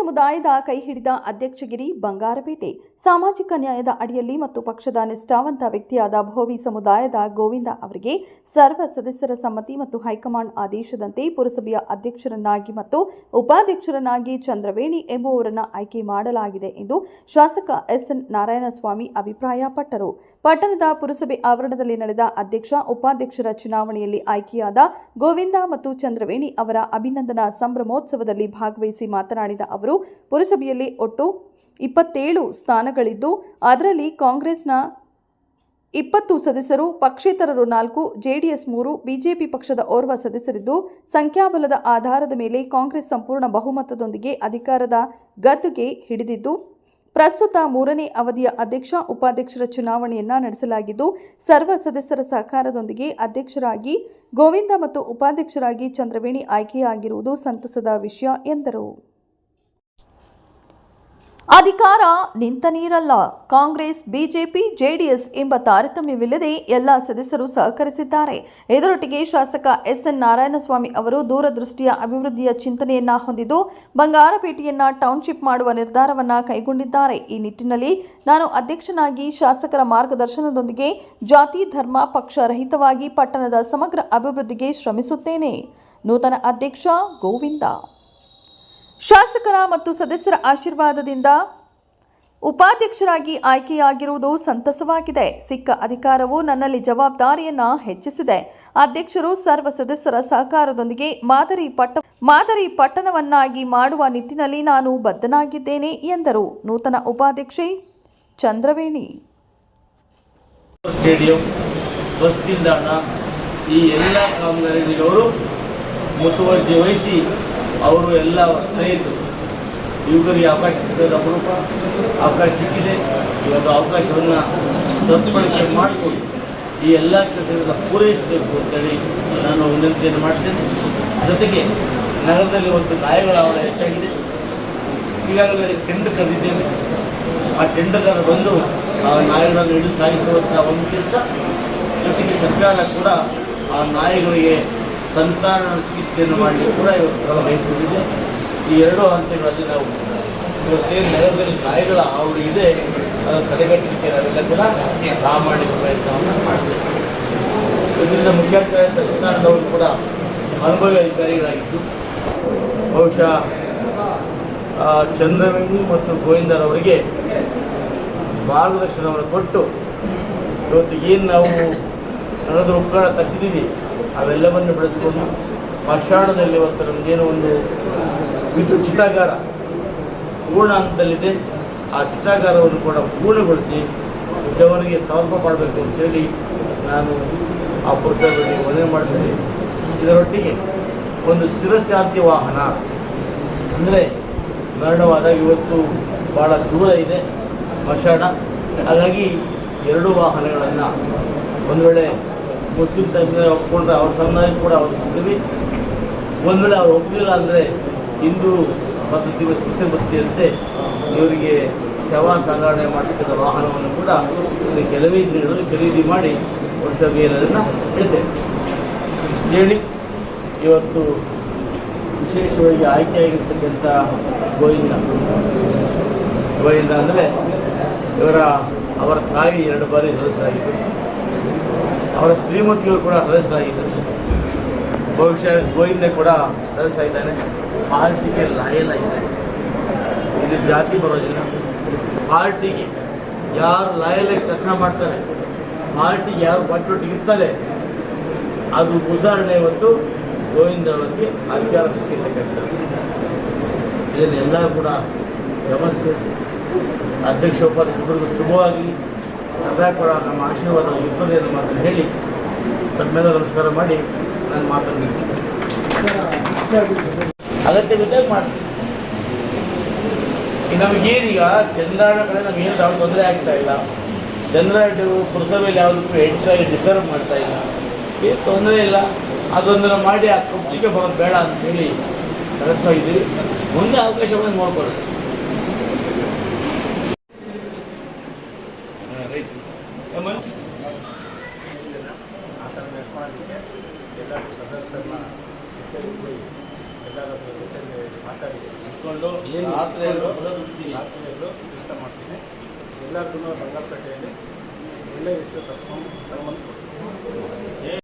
ಸಮುದಾಯದ ಕೈ ಹಿಡಿದ ಅಧ್ಯಕ್ಷಗಿರಿ ಬಂಗಾರಪೇಟೆ, ಸಾಮಾಜಿಕ ನ್ಯಾಯದ ಅಡಿಯಲ್ಲಿ ಮತ್ತು ಪಕ್ಷದ ನಿಷ್ಠಾವಂತ ವ್ಯಕ್ತಿಯಾದ ಭೋವಿ ಸಮುದಾಯದ ಗೋವಿಂದ ಅವರಿಗೆ ಸರ್ವ ಸದಸ್ಯರ ಸಮ್ಮತಿ ಮತ್ತು ಹೈಕಮಾಂಡ್ ಆದೇಶದಂತೆ ಪುರಸಭೆಯ ಅಧ್ಯಕ್ಷರನ್ನಾಗಿ ಮತ್ತು ಉಪಾಧ್ಯಕ್ಷರನ್ನಾಗಿ ಚಂದ್ರವೇಣಿ ಎಂಬುವವರನ್ನು ಆಯ್ಕೆ ಮಾಡಲಾಗಿದೆ ಎಂದು ಶಾಸಕ ಎಸ್ಎನ್ ನಾರಾಯಣಸ್ವಾಮಿ ಅಭಿಪ್ರಾಯಪಟ್ಟರು. ಪಟ್ಟಣದ ಪುರಸಭೆ ಆವರಣದಲ್ಲಿ ನಡೆದ ಅಧ್ಯಕ್ಷ, ಉಪಾಧ್ಯಕ್ಷರ ಚುನಾವಣೆಯಲ್ಲಿ ಆಯ್ಕೆಯಾದ ಗೋವಿಂದ ಮತ್ತು ಚಂದ್ರವೇಣಿ ಅವರ ಅಭಿನಂದನಾ ಸಂಭ್ರಮೋತ್ಸವದಲ್ಲಿ ಭಾಗವಹಿಸಿ ಮಾತನಾಡಿದ ಅವರು ಪುರಸಭೆಯಲ್ಲಿ ಒಟ್ಟು ಇಪ್ಪತ್ತೇಳು ಸ್ಥಾನಗಳಿದ್ದು, ಅದರಲ್ಲಿ ಕಾಂಗ್ರೆಸ್ನ ಇಪ್ಪತ್ತು ಸದಸ್ಯರು, ಪಕ್ಷೇತರರು ನಾಲ್ಕು, ಜೆಡಿಎಸ್ ಮೂರು, ಬಿಜೆಪಿ ಪಕ್ಷದ ಓರ್ವ ಸದಸ್ಯರಿದ್ದು, ಸಂಖ್ಯಾಬಲದ ಆಧಾರದ ಮೇಲೆ ಕಾಂಗ್ರೆಸ್ ಸಂಪೂರ್ಣ ಬಹುಮತದೊಂದಿಗೆ ಅಧಿಕಾರದ ಗದ್ದುಗೆ ಹಿಡಿದಿದ್ದು, ಪ್ರಸ್ತುತ ಮೂರನೇ ಅವಧಿಯ ಅಧ್ಯಕ್ಷ, ಉಪಾಧ್ಯಕ್ಷರ ಚುನಾವಣೆಯನ್ನ ನಡೆಸಲಾಗಿದ್ದು, ಸರ್ವ ಸದಸ್ಯರ ಸಹಕಾರದೊಂದಿಗೆ ಅಧ್ಯಕ್ಷರಾಗಿ ಗೋವಿಂದ ಮತ್ತು ಉಪಾಧ್ಯಕ್ಷರಾಗಿ ಚಂದ್ರವೇಣಿ ಆಯ್ಕೆಯಾಗಿರುವುದು ಸಂತಸದ ವಿಷಯ ಎಂದರು. ಅಧಿಕಾರ ನಿಂತ ನೀರಲ್ಲ. ಕಾಂಗ್ರೆಸ್, ಬಿಜೆಪಿ, ಜೆಡಿಎಸ್ ಎಂಬ ತಾರತಮ್ಯವಿಲ್ಲದೆ ಎಲ್ಲ ಸದಸ್ಯರು ಸಹಕರಿಸಿದ್ದಾರೆ. ಇದರೊಟ್ಟಿಗೆ ಶಾಸಕ ಎಸ್ಎನ್ ನಾರಾಯಣಸ್ವಾಮಿ ಅವರು ದೂರದೃಷ್ಟಿಯ ಅಭಿವೃದ್ಧಿಯ ಚಿಂತನೆಯನ್ನ ಹೊಂದಿದ್ದು, ಬಂಗಾರಪೇಟೆಯನ್ನ ಟೌನ್ಶಿಪ್ ಮಾಡುವ ನಿರ್ಧಾರವನ್ನ ಕೈಗೊಂಡಿದ್ದಾರೆ. ಈ ನಿಟ್ಟಿನಲ್ಲಿ ನಾನು ಅಧ್ಯಕ್ಷನಾಗಿ ಶಾಸಕರ ಮಾರ್ಗದರ್ಶನದೊಂದಿಗೆ ಜಾತಿ, ಧರ್ಮ, ಪಕ್ಷ ರಹಿತವಾಗಿ ಪಟ್ಟಣದ ಸಮಗ್ರ ಅಭಿವೃದ್ಧಿಗೆ ಶ್ರಮಿಸುತ್ತೇನೆ. ನೂತನ ಅಧ್ಯಕ್ಷ ಗೋವಿಂದ. ಶಾಸಕರ ಮತ್ತು ಸದಸ್ಯರ ಆಶೀರ್ವಾದದಿಂದ ಉಪಾಧ್ಯಕ್ಷರಾಗಿ ಆಯ್ಕೆಯಾಗಿರುವುದು ಸಂತಸವಾಗಿದೆ. ಸಿಕ್ಕ ಅಧಿಕಾರವು ನನ್ನಲ್ಲಿ ಜವಾಬ್ದಾರಿಯನ್ನ ಹೆಚ್ಚಿಸಿದೆ. ಅಧ್ಯಕ್ಷರು ಸರ್ವ ಸದಸ್ಯರ ಸಹಕಾರದೊಂದಿಗೆ ಮಾದರಿ ಪಟ್ಟ, ಮಾದರಿ ಪಟ್ಟಣವನ್ನಾಗಿ ಮಾಡುವ ನಿಟ್ಟಿನಲ್ಲಿ ನಾನು ಬದ್ಧನಾಗಿದ್ದೇನೆ ಎಂದರು. ನೂತನ ಉಪಾಧ್ಯಕ್ಷೆ ಚಂದ್ರವೇಣಿ. ಸ್ಟೇಡಿಯಂ ಬಸ್ ಈ ಎಲ್ಲ ಮುತುವರ್ಜಿ ವಹಿಸಿ ಅವರು ಎಲ್ಲ ಸ್ನೇಹಿತರು. ಯುವಕರಿಗೆ ಅವಕಾಶ ಸಿಗೋದು ಅಪರೂಪ ಅವಕಾಶ ಸಿಕ್ಕಿದೆ. ಒಂದು ಅವಕಾಶವನ್ನು ಸದ್ಬಳಕೆ ಮಾಡಿಕೊಂಡು ಈ ಎಲ್ಲ ಕೆಲಸಗಳನ್ನ ಪೂರೈಸಬೇಕು ಅಂತೇಳಿ ನಾನು ವಿನಂತಿಯನ್ನು ಮಾಡ್ತೇನೆ. ಜೊತೆಗೆ ನಗರದಲ್ಲಿ ಒಂದು ಗಾಯಗಳ ಅವಳ ಹೆಚ್ಚಾಗಿದೆ. ಈಗಾಗಲೇ ಟೆಂಡರ್ ಕರೆದಿದ್ದೇವೆ ಆ ಟೆಂಡರ್ ಬಂದು ಆ ನಾಯಿಗಳನ್ನು ಹಿಡಿದು ಸಾಗಿಸುವಂಥ ಒಂದು ಕೆಲಸ. ಜೊತೆಗೆ ಸರ್ಕಾರ ಕೂಡ ಆ ನಾಯಿಗಳಿಗೆ ಸಂತಾನ ಚಿಕಿತ್ಸೆಯನ್ನು ಮಾಡಲಿಕ್ಕೆ ಕೂಡ ಇವತ್ತು ಕೈಗೊಂಡಿದೆ ಈ ಎರಡು ಹಂತಗಳಲ್ಲಿ ನಾವು ಇವತ್ತೇನು ನಗರದಲ್ಲಿ ನಾಯಿಗಳ ಹಾವಳಿ ಇದೆ. ಅದನ್ನು ತಡೆಗಟ್ಟಲಿಕ್ಕೆ ನಾವೆಲ್ಲ ಕೂಡ ಪ್ರಾಮಾಣಿಕ ಪ್ರಯತ್ನವನ್ನು ಮಾಡಬೇಕು ಇದರಿಂದ ಮುಖ್ಯಾಧಿಕಾರಿ ಸಂತಾನದವರು ಕೂಡ ಅನುಭವಿ ಅಧಿಕಾರಿಗಳಾಗಿದ್ದು ಬಹುಶಃ ಚಂದ್ರವೇಣಿ ಮತ್ತು ಗೋವಿಂದರವರಿಗೆ ಮಾರ್ಗದರ್ಶನವನ್ನು ಕೊಟ್ಟು ಇವತ್ತು ಏನು ನಾವು ನಗರದ ಉಪಕರಣ ತರಿಸಿದ್ದೀವಿ ಅವೆಲ್ಲವನ್ನು ಬೆಳೆಸ್ಕೊಂಡು ಪಾಷಾಣದಲ್ಲಿ ಇವತ್ತು ನಮಗೇನು ಒಂದು ವಿದ್ಯುತ್ ಚಿತಾಗಾರ ಪೂರ್ಣ ಹಂತದಲ್ಲಿದೆ ಆ ಚಿತಾಗಾರವನ್ನು ಕೂಡ ಪೂರ್ಣಗೊಳಿಸಿ ನಿಜವನಿಗೆ ಸಮರ್ಪ ಮಾಡಬೇಕು ಅಂತೇಳಿ ನಾನು ಆ ಪುರುಷರಿಗೆ ಮನವಿ ಮಾಡ್ತೇನೆ. ಇದರೊಟ್ಟಿಗೆ ಒಂದು ಚಿರಶಾಂತಿ ವಾಹನ ಅಂದರೆ ಮರಣವಾದ ಇವತ್ತು ಭಾಳ ದೂರ ಇದೆ ಮಶಾಣ ಹಾಗಾಗಿ ಎರಡು ವಾಹನಗಳನ್ನು ಒಂದು ವೇಳೆ ಮುಸ್ಲಿಂ ಧರ್ಮ ಒಪ್ಪಿಕೊಂಡ್ರೆ ಅವ್ರ ಸಮುದಾಯ ಕೂಡ ಒಪ್ಪಿಸ್ತೀವಿ ಒಂದು ವೇಳೆ ಅವ್ರು ಒಪ್ಪಲಿಲ್ಲ ಅಂದರೆ ಹಿಂದೂ ಪದ್ಧತಿ ಮತ್ತು ಕ್ರಿಶ್ಚಿಯನ್ ಪದ್ಧತಿಯಂತೆ ಇವರಿಗೆ ಶವ ಸಾಗಣೆ ಮಾಡತಕ್ಕಂಥ ವಾಹನವನ್ನು ಕೂಡ ಇಲ್ಲಿ ಕೆಲವೇ ದಿನಗಳಲ್ಲಿ ಖರೀದಿ ಮಾಡಿ ಅದನ್ನು ಹೇಳ್ತೇವೆ ಇಷ್ಟು ಹೇಳಿ ಇವತ್ತು ವಿಶೇಷವಾಗಿ ಆಯ್ಕೆಯಾಗಿರ್ತಕ್ಕಂಥ ಗೋವಿಂದ. ಗೋವಿಂದ ಅಂದರೆ ಇವರ, ಅವರ ತಾಯಿ ಎರಡು ಬಾರಿ ಸದಸ್ಯರಾಗಿದ್ದರು. ಅವರ ಶ್ರೀಮತಿಯವರು ಕೂಡ ಸದಸ್ಯರಾಗಿದ್ದರು. ಬಹುಶಃ ಗೋವಿಂದ ಕೂಡ ಸದಸ್ಯ ಇದ್ದಾನೆ ಪಾರ್ಟಿಗೆ ಲಾಯಲ್ ಆಗಿದ್ದಾನೆ. ಇಲ್ಲಿ ಜಾತಿ ಬರೋದಿಲ್ಲ. ಪಾರ್ಟಿಗೆ ಯಾರು ಲಾಯಲಾಗಿ ಕೆಲಸ ಮಾಡ್ತಾರೆ, ಪಾರ್ಟಿಗೆ ಯಾರು ಬಟ್ಟೊಟ್ಟಿಗೆ ಇರ್ತಾರೆ ಅದು ಉದಾಹರಣೆ ಇವತ್ತು ಗೋವಿಂದ ಅವರಿಗೆ ಅಧಿಕಾರ ಸಿಕ್ಕಿರ್ತಕ್ಕಂಥದ್ದು. ಇದನ್ನೆಲ್ಲ ಕೂಡ ಗಮನಿಸಬೇಕು ಅಧ್ಯಕ್ಷ ಉಪಾಧ್ಯಕ್ಷರಿಗೂ ಶುಭವಾಗಲಿ ಸದಾ ಕೂಡ ನಮ್ಮ ಆಶೀರ್ವಾದ ಇರ್ತದೆ ಅನ್ನೋ ಮಾತನ್ನು ಹೇಳಿ ತಮ್ಮೆಲ್ಲ ನಮಸ್ಕಾರ ಮಾಡಿ ನನ್ನ ಮಾತನ್ನು ನಿಲ್ಲಿಸಿದ್ದೆ ಅಗತ್ಯವಿದ್ದಾಗ ಮಾಡ್ತೀನಿ ಈಗ ನಮಗೇನೀಗ ಚಂದ್ರಾಯಣ ಕಡೆ ನಮಗೇನು ಯಾವ ತೊಂದರೆ ಆಗ್ತಾ ಇಲ್ಲ. ಚಂದ್ರಾಯಣ ಪುರಸಭೆಯಲ್ಲಿ ಯಾವುದಕ್ಕೂ ಎಂಟ್ರಾಗಿ ಡಿಸರ್ವ್ ಮಾಡ್ತಾ ಇಲ್ಲ. ಏನು ತೊಂದರೆ ಇಲ್ಲ. ಅದೊಂದನ್ನು ಮಾಡಿ ಆ ಕುರ್ಚಿಗೆ ಬರೋದು ಬೇಡ ಅಂತೇಳಿ ಕಳಿಸ್ತಾ ಇದ್ದೀವಿ. ಮುಂದೆ ಅವಕಾಶವನ್ನು ನೋಡ್ಕೊಳ್ಳಿ ಇಟ್ಕೊಂಡು ಏನು ದುಡ್ತೀನಿ ರಾತ್ರಿಯಲ್ಲೂ ಕೆಲಸ ಮಾಡ್ತೀನಿ ಎಲ್ಲರಿಗೂ ರಂಗಪೇಟೆಯಲ್ಲಿ ಒಳ್ಳೆಯ ಇಷ್ಟು ತಗೊಂಡು ತಗೊಂಬಂದು ಕೊಡ್ತೀನಿ